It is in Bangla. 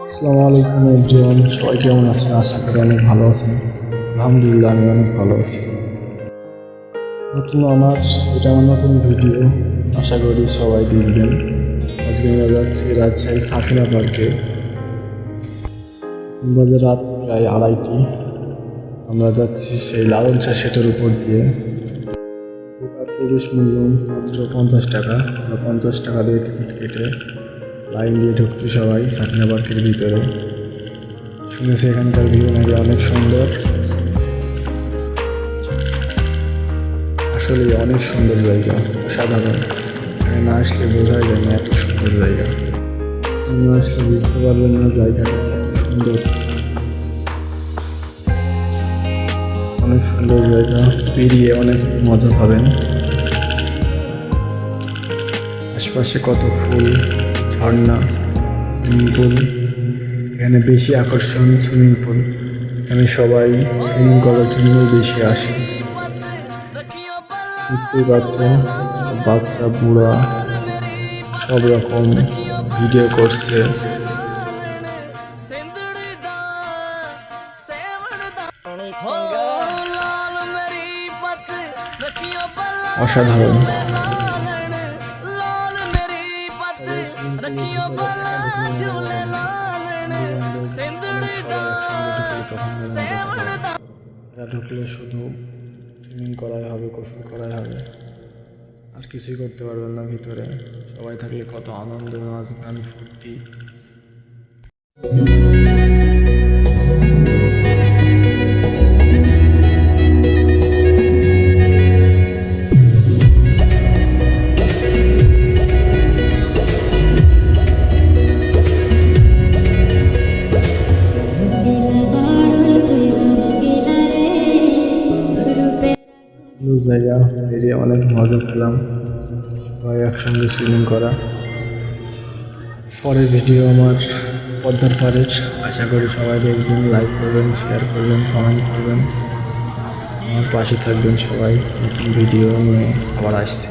আসসালামু আলাইকুম এভরিওয়ান, সবাই কেমন আছেন? আশা করি অনেক ভালো আছেন। আলহামদুলিল্লাহ, আমি অনেক ভালো আছি। নতুন আমার, এটা আমার নতুন ভিডিও। আশা করি সবাই দেখবেন। আজকে আমরা যাচ্ছি রাজশাহী সাকিনা পার্কে। বাজে রাত প্রায় আড়াইটি। আমরা যাচ্ছি সেই লালন শাহ সেতুর উপর দিয়ে। প্রবেশ মূল্য মাত্র পঞ্চাশ টাকা। আমরা পঞ্চাশ টাকা দিয়ে টিকিট কেটে লাইন দিয়ে ঢুকছে সবাই সাকিনা পার্কের ভিতরে। শুনেছি এখানকার ভিউ নাকি অনেক সুন্দর? আসলে অনেক সুন্দর জায়গা সাধারণ এখানে না আসলে বোঝাই যায় না এত সুন্দর জায়গা। না আসলে বুঝতে পারবেন না জায়গাটা সুন্দর। অনেক সুন্দর জায়গা, পেরিয়ে অনেক মজা পাবেন। আশপাশে কত ফুল ঝর্ণা সুইমিং পুল এখানে বেশি আকর্ষণ সুইমিং পুল এখানে সবাই সুইমিং করার জন্য বেশি আসে। বুঝতেই পারছেন বাচ্চা, বুড়া সব রকম ভিডিও করছে। অসাধারণ। ਰੱਖਿਓ ਬੱਲਾ ਝੂਲੇ ਲਾਲਣ ਸਿੰਦੜੀ ਦਾ ਸੇਵਣ ਦਾ এরা ঢুকলে শুধু সুইমিং করাই হবে গোসল করাই হবে আর কিছুই করতে পারবেন না ভিতরে সবাই থাকলে কত আনন্দ নাচ গান ফুর্তি সুন্দর জায়গা বেরিয়ে অনেক মজা পেলাম। সবাই একসঙ্গে সুইমিং করা। পরের ভিডিও আমার পদ্মার পাড়ের আশা করি সবাই দেখবেন লাইক করবেন শেয়ার করবেন কমেন্ট করবেন। আমার পাশে থাকবেন সবাই। নতুন ভিডিও নিয়ে আবার আসছে।